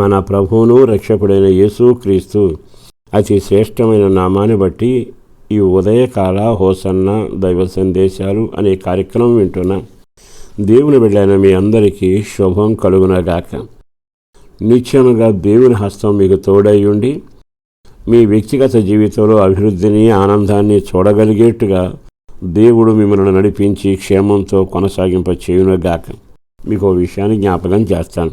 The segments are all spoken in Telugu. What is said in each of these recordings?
మన ప్రభువును రక్షకుడైన యేసు క్రీస్తు. అతి శ్రేష్టమైన నామాన్ని బట్టి ఈ ఉదయకాల హోసన్న దైవ సందేశాలు అనే కార్యక్రమం వింటున్న. దేవుని బిడ్డైన మీ అందరికీ శుభం కలుగునగాక. నిత్యముగా దేవుని హస్తం మీకు తోడై ఉండి మీ వ్యక్తిగత జీవితంలో అభివృద్ధిని ఆనందాన్ని చూడగలిగేట్టుగా దేవుడు మిమ్మల్ని నడిపించి క్షేమంతో కొనసాగింప చేయునగాక మీకు ఓ విషయాన్ని జ్ఞాపకం చేస్తాను.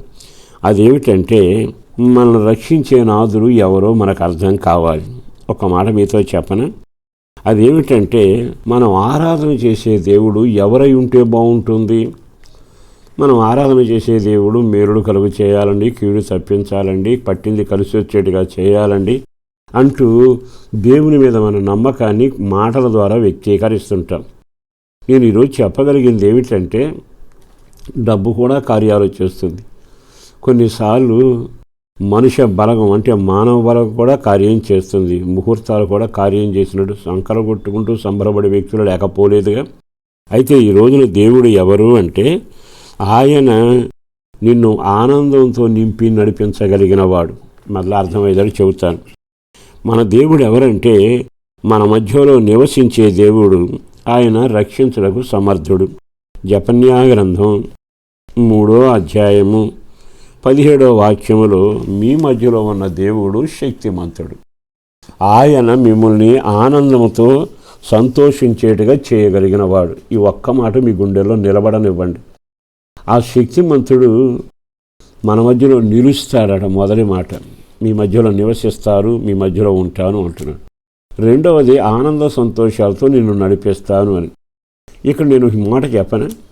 అదేమిటంటే మనల్ని రక్షించే నాదుడు ఎవరో మనకు అర్థం కావాలి. ఒక మాట మీతో చెప్పన? అదేమిటంటే మనం ఆరాధన చేసే దేవుడు ఎవరై ఉంటే బాగుంటుంది? మనం ఆరాధన చేసే దేవుడు మేలుడు కలుగు చేయాలండి కీడు తప్పించాలండి పట్టింది కలిసి వచ్చేట్టుగా చేయాలండి అంటూ దేవుని మీద మన నమ్మకాన్ని మాటల ద్వారా వ్యక్తీకరిస్తుంటాం. నేను ఈరోజు చెప్పగలిగింది ఏమిటంటే డబ్బు కూడా కార్యాలు చేస్తుంది. కొన్నిసార్లు మనుష్య బలగం అంటే మానవ బలగం కూడా కార్యం చేస్తుంది. ముహూర్తాలు కూడా కార్యం చేసినట్టు సంకర కొట్టుకుంటూ సంబరపడే వ్యక్తులు లేకపోలేదుగా. అయితే ఈ రోజున దేవుడు ఎవరు అంటే ఆయన నిన్ను ఆనందంతో నింపి నడిపించగలిగిన వాడు మళ్ళీ అర్థమయ్యేదని చెబుతాను. మన దేవుడు ఎవరంటే మన మధ్యలో నివసించే దేవుడు. ఆయన రక్షించడకు సమర్థుడు. జపన్యా గ్రంథం మూడో అధ్యాయము పదిహేడో వాక్యములో మీ మధ్యలో ఉన్న దేవుడు శక్తిమంతుడు. ఆయన మిమ్మల్ని ఆనందంతో సంతోషించేట్టుగా చేయగలిగిన వాడు ఈ ఒక్క మాట మీ గుండెల్లో నిలబడనివ్వండి. ఆ శక్తిమంతుడు మన మధ్యలో నిలుస్తాడట మొదటి మాట. మీ మధ్యలో నివసిస్తారు మీ మధ్యలో ఉంటాను అంటున్నాడు. రెండవది ఆనంద సంతోషాలతో నిన్ను నడిపిస్తాను అని. ఇక్కడ నేను ఈ మాట చెప్పను?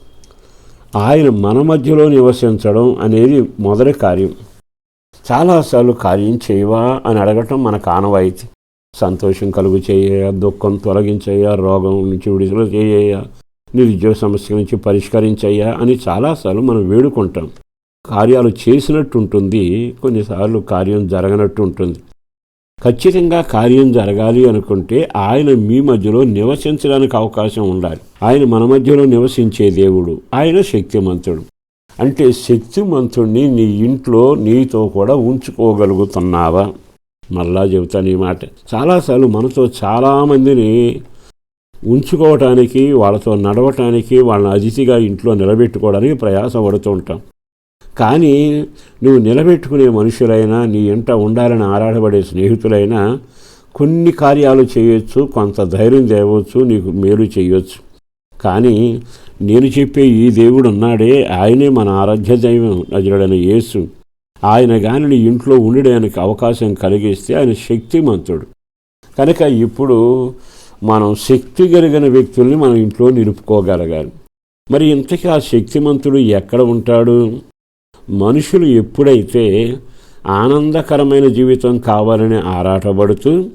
ఆయన మన మధ్యలో నివసించడం అనేది మొదటి కార్యం. చాలాసార్లు కార్యం చేయవా అని అడగటం మనకు ఆనవాయితీ సంతోషం కలుగు చేయ దుఃఖం తొలగించయ్యా రోగం నుంచి విడుదల చేయ నిరుద్యోగ సమస్య నుంచి పరిష్కరించయ్యా అని చాలాసార్లు మనం వేడుకుంటాం. కార్యాలు చేసినట్టు ఉంటుంది కొన్నిసార్లు కార్యం జరగనట్టు ఉంటుంది ఖచ్చితంగా కార్యం జరగాలి అనుకుంటే ఆయన మీ మధ్యలో నివసించడానికి అవకాశం ఉండాలి. ఆయన మన మధ్యలో నివసించే దేవుడు. ఆయన శక్తిమంతుడు. అంటే శక్తిమంతుడిని నీ ఇంట్లో నీతో కూడా ఉంచుకోగలుగుతున్నావా? మళ్ళా చెబుతాను ఈ మాట. చాలాసార్లు మనతో చాలామందిని ఉంచుకోవటానికి వాళ్ళతో నడవటానికి వాళ్ళని అతిథిగా ఇంట్లో నిలబెట్టుకోవడానికి ప్రయాసపడుతూ ఉంటాం. కానీ నువ్వు నిలబెట్టుకునే మనుషులైనా నీ ఇంట ఉండాలని ఆరాటపడే స్నేహితులైనా కొన్ని కార్యాలు చేయొచ్చు కొంత ధైర్యం తేవచ్చు నీకు మేలు చేయొచ్చు. కానీ నేను చెప్పే ఈ దేవుడు ఉన్నాడే ఆయనే మన ఆరాధ్య దైవం నజరుడైన యేసు. ఆయన కానీ నీ ఇంట్లో ఉండడానికి అవకాశం కలిగిస్తే ఆయన శక్తిమంతుడు. కనుక ఇప్పుడు మనం శక్తి కలిగిన వ్యక్తుల్ని మన ఇంట్లో నిలుపుకోగలగాలి. మరి ఇంతకీ ఆ శక్తిమంతుడు ఎక్కడ ఉంటాడు? మనుషులు ఎప్పుడైతే ఆనందకరమైన జీవితం కావాలని ఆరాటపడుతూ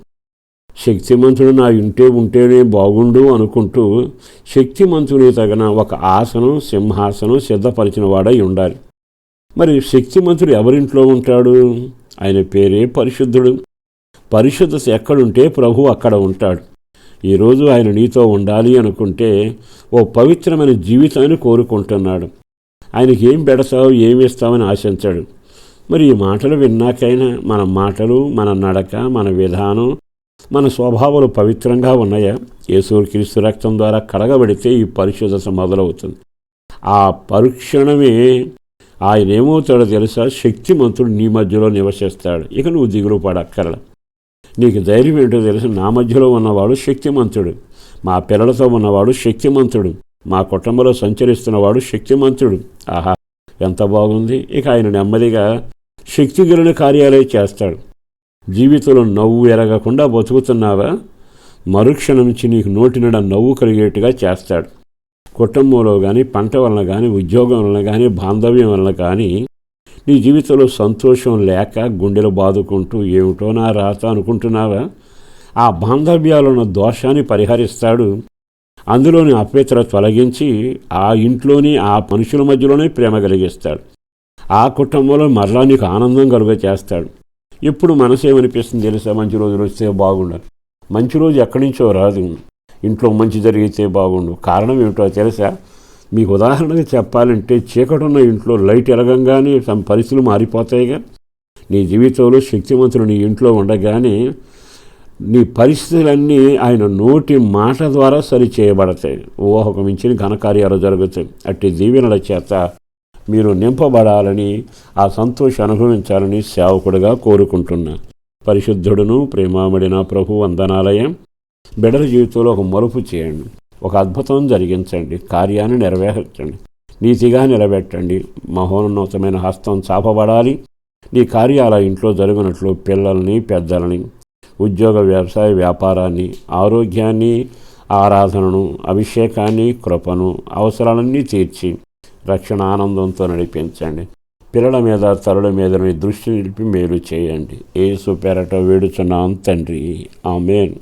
శక్తిమంతుడు నా ఇంటే ఉంటేనే బాగుండు అనుకుంటూ శక్తిమంతుని తగిన ఒక ఆసనం సింహాసనం సిద్ధపరిచిన వాడై ఉండాలి. మరి శక్తిమంతుడు ఎవరింట్లో ఉంటాడు? ఆయన పేరే పరిశుద్ధుడు. పరిశుద్ధత ఎక్కడుంటే ప్రభు అక్కడ ఉంటాడు. ఈరోజు ఆయన నీతో ఉండాలి అనుకుంటే ఓ పవిత్రమైన జీవితాన్ని కోరుకుంటున్నాడు. ఆయనకి ఏం పెడతావు ఏమి ఇస్తామని ఆశించాడు. మరి ఈ మాటలు విన్నాకైనా మన మాటలు మన నడక మన విధానం మన స్వభావాలు పవిత్రంగా ఉన్నాయా? యేసూరు క్రీస్తు రక్తం ద్వారా కడగబడితే ఈ పరిశుద్ధత మొదలవుతుంది. ఆ పరీక్షణమే ఆయన ఏమవుతాడో తెలుసా? శక్తిమంతుడు నీ మధ్యలో నివసిస్తాడు. ఇక నువ్వు దిగులు పడక్కర్ల. నీకు ధైర్యం ఏంటో తెలుసు? నా మధ్యలో ఉన్నవాడు శక్తిమంతుడు. మా పిల్లలతో ఉన్నవాడు శక్తిమంతుడు. మా కుటుంబంలో సంచరిస్తున్నవాడు శక్తిమంతుడు. ఆహా ఎంత బాగుంది. ఇక ఆయన నెమ్మదిగా శక్తి కార్యాలయం కార్యాలే చేస్తాడు. జీవితంలో నవ్వు ఎరగకుండా బతుకుతున్నావా? మరుక్షణం నుంచి నీకు నోటినడ నవ్వు కలిగేట్టుగా చేస్తాడు. కుటుంబంలో కానీ పంట వలన కానీ ఉద్యోగం వలన కానీ బాంధవ్యం వలన కానీ నీ జీవితంలో సంతోషం లేక గుండెలు బాదుకుంటూ ఏమిటో నా రాత అనుకుంటున్నావా? ఆ బాంధవ్యాలున్న దోషాన్ని పరిహరిస్తాడు. అందులోని అపేత్ర తొలగించి ఆ ఇంట్లోని ఆ మనుషుల మధ్యలోనే ప్రేమ కలిగిస్తాడు. ఆ కుటుంబంలో మరలా నీకు ఆనందం కలుగ చేస్తాడు. ఇప్పుడు మనసు ఏమనిపిస్తుంది తెలుసా? మంచి రోజులు వస్తే బాగుండదు. మంచి రోజు ఎక్కడి నుంచో రాదు. ఇంట్లో మంచి జరిగితే బాగుండు. కారణం ఏమిటో తెలుసా? మీకు ఉదాహరణగా చెప్పాలంటే చీకటి ఉన్న ఇంట్లో లైట్ ఎలగంగానే తమ పరిస్థితులు మారిపోతాయిగా. నీ జీవితంలో శక్తివంతులు నీ ఇంట్లో ఉండగానే నీ పరిస్థితులన్నీ ఆయన నోటి మాట ద్వారా సరి చేయబడతాయి. ఊహకు మించిన ఘనకార్యాలు జరుగుతాయి. అట్టి దీవెనల చేత మీరు నింపబడాలని ఆ సంతోషం అనుభవించాలని సేవకుడిగా కోరుకుంటున్నా. పరిశుద్ధుడును ప్రేమామడిన ప్రభు వందనాలయం. బిడల జీవితంలో ఒక మలుపు చేయండి. ఒక అద్భుతం జరిగించండి. కార్యాన్ని నెరవేర్చండి. నీతిగా నిలబెట్టండి. మహోన్నతమైన హస్తం చాపబడాలి. నీ కార్యాల ఇంట్లో జరిగినట్లు పిల్లల్ని పెద్దలని ఉద్యోగ వ్యవసాయ వ్యాపారాన్ని ఆరోగ్యాన్ని ఆరాధనను అభిషేకాన్ని కృపను అవసరాలన్నీ తీర్చి రక్షణ ఆనందంతో నడిపించండి. పిల్లల మీద తరుల మీద మీ దృష్టి నిలిపి మేలు చేయండి. ఏసు పెరట వేడుచున్నాం తండ్రి. ఆమెన్.